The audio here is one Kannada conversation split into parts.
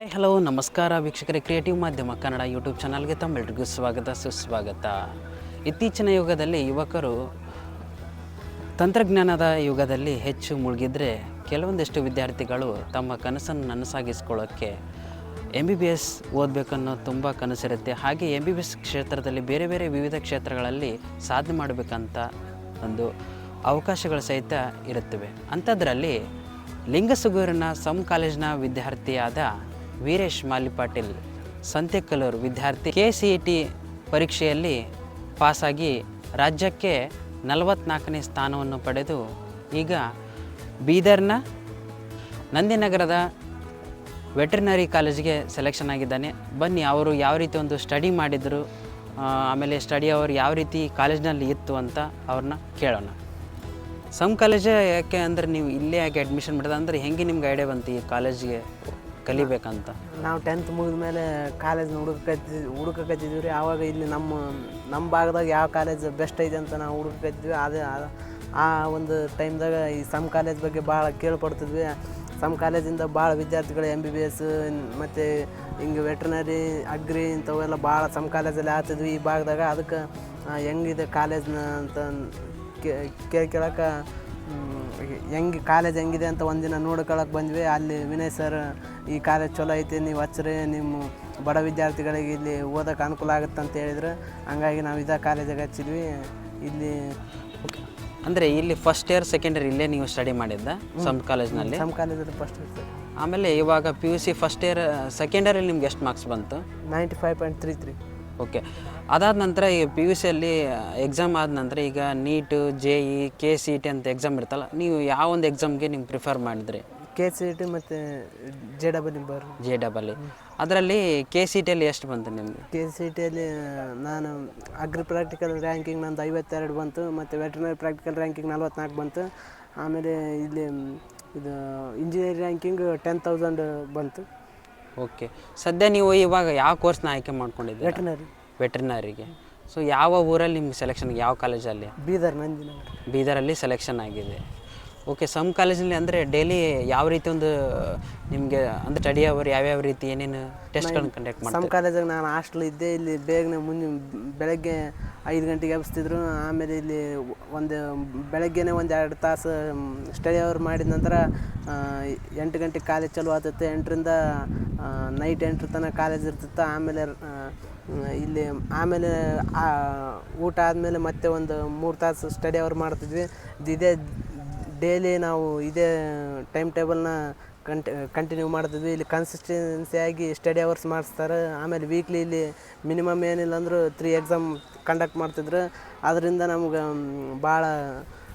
ಹಲೋ ನಮಸ್ಕಾರ ವೀಕ್ಷಕರೇ. ಕ್ರಿಯೇಟಿವ್ ಮಾಧ್ಯಮ ಕನ್ನಡ ಯೂಟ್ಯೂಬ್ ಚಾನಲ್ಗೆ ತಮ್ಮೆಲ್ರಿಗೂ ಸ್ವಾಗತ, ಸುಸ್ವಾಗತ. ಇತ್ತೀಚಿನ ಯುಗದಲ್ಲಿ ಯುವಕರು ತಂತ್ರಜ್ಞಾನದ ಯುಗದಲ್ಲಿ ಹೆಚ್ಚು ಮುಳುಗಿದ್ರೆ ಕೆಲವೊಂದಿಷ್ಟು ವಿದ್ಯಾರ್ಥಿಗಳು ತಮ್ಮ ಕನಸನ್ನು ನನಸಾಗಿಸ್ಕೊಳ್ಳೋಕ್ಕೆ ಎಂ ಬಿ ಬಿ ಎಸ್ ಓದಬೇಕನ್ನೋ ತುಂಬ ಕನಸಿರುತ್ತೆ. ಹಾಗೆ ಎಂ ಬಿ ಬಿ ಎಸ್ ಕ್ಷೇತ್ರದಲ್ಲಿ ಬೇರೆ ಬೇರೆ ವಿವಿಧ ಕ್ಷೇತ್ರಗಳಲ್ಲಿ ಸಾಧನೆ ಮಾಡಬೇಕಂತ ಒಂದು ಅವಕಾಶಗಳು ಸಹಿತ ಇರುತ್ತವೆ. ಅಂಥದ್ರಲ್ಲಿ ಲಿಂಗಸುಗೂರಿನ ಸಮ್ ಕಾಲೇಜಿನ ವಿದ್ಯಾರ್ಥಿಯಾದ ವೀರೇಶ್ ಮಾಲಿ ಪಾಟೀಲ್ ಸಂತೆಕಲ್ಲೂರು ವಿದ್ಯಾರ್ಥಿ ಕೆ ಸಿ ಇ ಟಿ ಪರೀಕ್ಷೆಯಲ್ಲಿ ಪಾಸಾಗಿ ರಾಜ್ಯಕ್ಕೆ ನಲವತ್ತ್ನಾಲ್ಕನೇ ಸ್ಥಾನವನ್ನು ಪಡೆದು ಈಗ ಬೀದರ್ನ ನಂದಿನಗರದ ವೆಟರ್ನರಿ ಕಾಲೇಜಿಗೆ ಸೆಲೆಕ್ಷನ್ ಆಗಿದ್ದಾನೆ. ಬನ್ನಿ, ಅವರು ಯಾವ ರೀತಿ ಒಂದು ಸ್ಟಡಿ ಮಾಡಿದರು ಆಮೇಲೆ ಸ್ಟಡಿ ಅವರು ಯಾವ ರೀತಿ ಕಾಲೇಜ್ನಲ್ಲಿ ಇತ್ತು ಅಂತ ಅವ್ರನ್ನ ಕೇಳೋಣ. ಸಮ್ ಕಾಲೇಜೇ ಯಾಕೆ ಅಂದರೆ ನೀವು ಇಲ್ಲೇ ಯಾಕೆ ಅಡ್ಮಿಷನ್ ಮಾಡಿದ? ಅಂದರೆ ಹೆಂಗೆ ನಿಮ್ಗೆ ಐಡಿಯಾ ಬಂತು ಈ ಕಾಲೇಜ್ಗೆ? ಕಲಿಬೇಕಂತ. ನಾವು ಟೆಂತ್ ಮುಗಿದ ಮೇಲೆ ಕಾಲೇಜ್ನ ಹುಡುಕತ್ತಿ ಹುಡುಕಕತ್ತಿದ್ವಿ ರೀ ಆವಾಗ ಇಲ್ಲಿ ನಮ್ಮ ನಮ್ಮ ಭಾಗದಾಗ ಯಾವ ಕಾಲೇಜ್ ಬೆಸ್ಟ್ ಐತೆ ಅಂತ ನಾವು ಹುಡುಕತ್ತಿದ್ವಿ ಅದೇ, ಆ- ಒಂದು ಟೈಮ್ದಾಗ ಈ ಸಮ್ ಕಾಲೇಜ್ ಬಗ್ಗೆ ಭಾಳ ಕೇಳ್ಪಡ್ತಿದ್ವಿ. ಸಮ್ ಕಾಲೇಜಿಂದ ಭಾಳ ವಿದ್ಯಾರ್ಥಿಗಳು ಎಂ ಬಿ ಬಿ ಎಸ್ ಮತ್ತು ಹಿಂಗೆ ವೆಟ್ರನರಿ ಅಗ್ರಿ ಇಂಥವೆಲ್ಲ ಭಾಳ ಸಮ್ ಕಾಲೇಜಲ್ಲಿ ಆಗ್ತಿದ್ವಿ ಈ ಭಾಗದಾಗ ಅದಕ್ಕೆ ಹೆಂಗಿದೆ ಕಾಲೇಜ್ನ ಅಂತ ಕೇಳಕ್ಕೆ ಹೆಂಗೆ ಕಾಲೇಜ್ ಹೆಂಗಿದೆ ಅಂತ ಒಂದಿನ ನೋಡ್ಕೊಳಕ್ಕೆ ಬಂದ್ವಿ. ಅಲ್ಲಿ ವಿನಯ್ ಸರ್ ಈ ಕಾಲೇಜ್ ಚಲೋ ಐತಿ ನೀವು ಹಚ್ಚ್ರಿ ನಿಮ್ಮ ಬಡ ವಿದ್ಯಾರ್ಥಿಗಳಿಗೆ ಇಲ್ಲಿ ಓದೋಕೆ ಅನುಕೂಲ ಆಗುತ್ತೆ ಅಂತ ಹೇಳಿದ್ರು. ಹಂಗಾಗಿ ನಾವು ಇದೇ ಕಾಲೇಜಿಗೆ ಹಚ್ಚಿದ್ವಿ. ಇಲ್ಲಿ ಅಂದರೆ ಇಲ್ಲಿ ಫಸ್ಟ್ ಇಯರ್ ಸೆಕೆಂಡ್ ಇಯರ್ ಇಲ್ಲೇ ನೀವು ಸ್ಟಡಿ ಮಾಡಿದ್ದ ಸಮ್ ಕಾಲೇಜ್ನಲ್ಲಿ ಸಮ್ ಕಾಲೇಜಲ್ಲಿ ಫಸ್ಟ್ ಇಯರ್ ಆಮೇಲೆ ಇವಾಗ P U C first year second ಇಯರಲ್ಲಿ ನಿಮ್ಗೆ ಎಷ್ಟು ಮಾರ್ಕ್ಸ್ ಬಂತು? Ninety five point three three okay. ಅದಾದ ನಂತರ ಈ ಪಿ ಯು ಸಿಯಲ್ಲಿ ಎಕ್ಸಾಮ್ ಆದ ನಂತರ ಈಗ NEET J E K C E T exam ಇರ್ತಲ್ಲ ನೀವು ಯಾವ ಒಂದು ಎಕ್ಸಾಮ್ಗೆ ನೀವು ಪ್ರಿಫರ್ ಮಾಡಿದ್ರಿ? ಕೆ ಸಿ ಟಿ ಮತ್ತು ಜೆ ಡಬಲ್ ಬರ್ ಜೆ ಡಬಲ್ ಅದರಲ್ಲಿ ಕೆ ಸಿ ಟಿಯಲ್ಲಿ ಎಷ್ಟು ಬಂತು ನಿಮಗೆ? ಕೆ ಸಿ ಟಿಯಲ್ಲಿ ನಾನು ಅಗ್ರಿ ಪ್ರಾಕ್ಟಿಕಲ್ ರ್ಯಾಂಕಿಂಗ್ ನಂದು ಐವತ್ತೆರಡು ಬಂತು ಮತ್ತು ವೆಟರ್ನರಿ ಪ್ರಾಕ್ಟಿಕಲ್ ರ್ಯಾಂಕಿಂಗ್ ನಲ್ವತ್ನಾಲ್ಕು ಬಂತು. ಆಮೇಲೆ ಇಲ್ಲಿ ಇದು ಇಂಜಿನಿಯರಿಂಗ್ ರ್ಯಾಂಕಿಂಗ್ ಟೆನ್ ತೌಸಂಡ್ ಬಂತು. ಓಕೆ. ಸದ್ಯ ನೀವು ಇವಾಗ ಯಾವ ಕೋರ್ಸ್ನ ಆಯ್ಕೆ ಮಾಡ್ಕೊಂಡಿದ್ದೀರಿ? ವೆಟರ್ನರಿ ವೆಟರ್ನರಿಗೆ. ಸೊ ಯಾವ ಊರಲ್ಲಿ ನಿಮ್ಗೆ ಸೆಲೆಕ್ಷನ್ ಯಾವ ಕಾಲೇಜಲ್ಲಿ ಬೀದರ್ ನಂದಿನಗರ. ಬೀದರಲ್ಲಿ ಸೆಲೆಕ್ಷನ್ ಆಗಿದೆ. ಓಕೆ ಸಮ್ ಕಾಲೇಜಲ್ಲಿ ಅಂದರೆ ಡೈಲಿ ಯಾವ ರೀತಿ ಒಂದು ನಿಮಗೆ ಅಂದರೆ ಸ್ಟಡಿ ಅವರು ಯಾವ್ಯಾವ ರೀತಿ ಏನೇನು ಟೆಸ್ಟ್ಗಳನ್ನು ಕಂಡಕ್ಟ್ ಮಾಡಿ ಸಮ್ ಕಾಲೇಜಾಗ ನಾನು ಹಾಸ್ಟೆಲ್ ಇದ್ದೆ ಇಲ್ಲಿ ಬೇಗನೆ ಮುಂಜೆ ಬೆಳಗ್ಗೆ ಐದು ಗಂಟೆಗೆ ಎಬ್ಸ್ತಿದ್ರು ಆಮೇಲೆ ಇಲ್ಲಿ ಒಂದು ಬೆಳಗ್ಗೆನೇ ಒಂದು ಎರಡು ತಾಸು ಸ್ಟಡಿ ಅವರ್ ಮಾಡಿದ ನಂತರ ಎಂಟು ಗಂಟೆಗೆ ಕಾಲೇಜ್ ಚಾಲು ಆಗ್ತೈತೆ ಎಂಟರಿಂದ ನೈಟ್ ಎಂಟರ ತನಕ ಕಾಲೇಜ್ ಇರ್ತಿತ್ತು. ಆಮೇಲೆ ಇಲ್ಲಿ ಆಮೇಲೆ ಆ, ಊಟ ಆದಮೇಲೆ ಮತ್ತೆ ಒಂದು ಮೂರು ತಾಸು ಸ್ಟಡಿ ಅವರ್ ಮಾಡ್ತಿದ್ವಿ. ಇದೇ ಡೈಲಿ ನಾವು ಇದೇ ಟೈಮ್ ಟೇಬಲ್ನ ಕಂಟಿ ಕಂಟಿನ್ಯೂ ಮಾಡ್ತಿದ್ವಿ. ಇಲ್ಲಿ ಕನ್ಸಿಸ್ಟೆನ್ಸಿಯಾಗಿ ಸ್ಟಡಿ ಅವರ್ಸ್ ಮಾಡಿಸ್ತಾರೆ. ಆಮೇಲೆ ವೀಕ್ಲಿ ಇಲ್ಲಿ ಮಿನಿಮಮ್ ಏನಿಲ್ಲ ಅಂದರೂ ತ್ರೀ ಎಕ್ಸಾಮ್ ಕಂಡಕ್ಟ್ ಮಾಡ್ತಿದ್ರು. ಅದರಿಂದ ನಮ್ಗೆ ಭಾಳ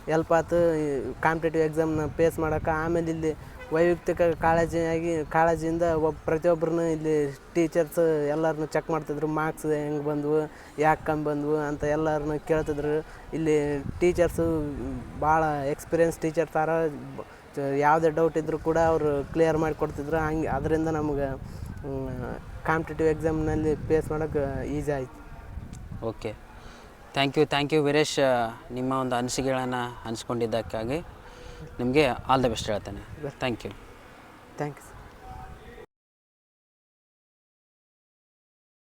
ಹೆಲ್ಪ್ ಆಯ್ತು ಕಾಂಪಿಟೇಟಿವ್ ಎಕ್ಸಾಮ್ನ ಪೇಸ್ ಮಾಡೋಕೆ. ಆಮೇಲೆ ಇಲ್ಲಿ ವೈಯಕ್ತಿಕ ಕಾಳಜಿಯಾಗಿ, ಕಾಳಜಿಯಿಂದ ಒಬ್ಬ ಪ್ರತಿಯೊಬ್ಬರನ್ನು ಇಲ್ಲಿ ಟೀಚರ್ಸ್ ಎಲ್ಲರನ್ನೂ ಚೆಕ್ ಮಾಡ್ತಿದ್ರು. ಮಾರ್ಕ್ಸ್ ಹೆಂಗೆ ಬಂದವು, ಯಾಕೆ ಕಮ್ಮಿ ಬಂದವು ಅಂತ ಎಲ್ಲರನ್ನೂ ಕೇಳ್ತಿದ್ರು. ಇಲ್ಲಿ ಟೀಚರ್ಸು ಭಾಳ ಎಕ್ಸ್ಪೀರಿಯನ್ಸ್ ಟೀಚರ್ ಥರ ಯಾವುದೇ ಡೌಟ್ ಇದ್ದರೂ ಕೂಡ ಅವರು ಕ್ಲಿಯರ್ ಮಾಡಿಕೊಡ್ತಿದ್ರು ಹಂಗೆ, ಅದರಿಂದ ನಮ್ಗೆ ಕಾಂಪಿಟೇಟಿವ್ ಎಕ್ಸಾಮ್ನಲ್ಲಿ ಫೇಸ್ ಮಾಡೋಕ್ಕೆ ಈಸಿ ಆಯ್ತು. Okay thank you thank you Veeresh ನಿಮ್ಮ ಒಂದು ಅನಿಸಿಕೆಗಳನ್ನು ಹಂಚ್ಕೊಂಡಿದ್ದಕ್ಕಾಗಿ. ನಿಮಗೆ ಆಲ್ ದ ಬೆಸ್ಟ್ ಹೇಳ್ತೇನೆ. Thank you thanks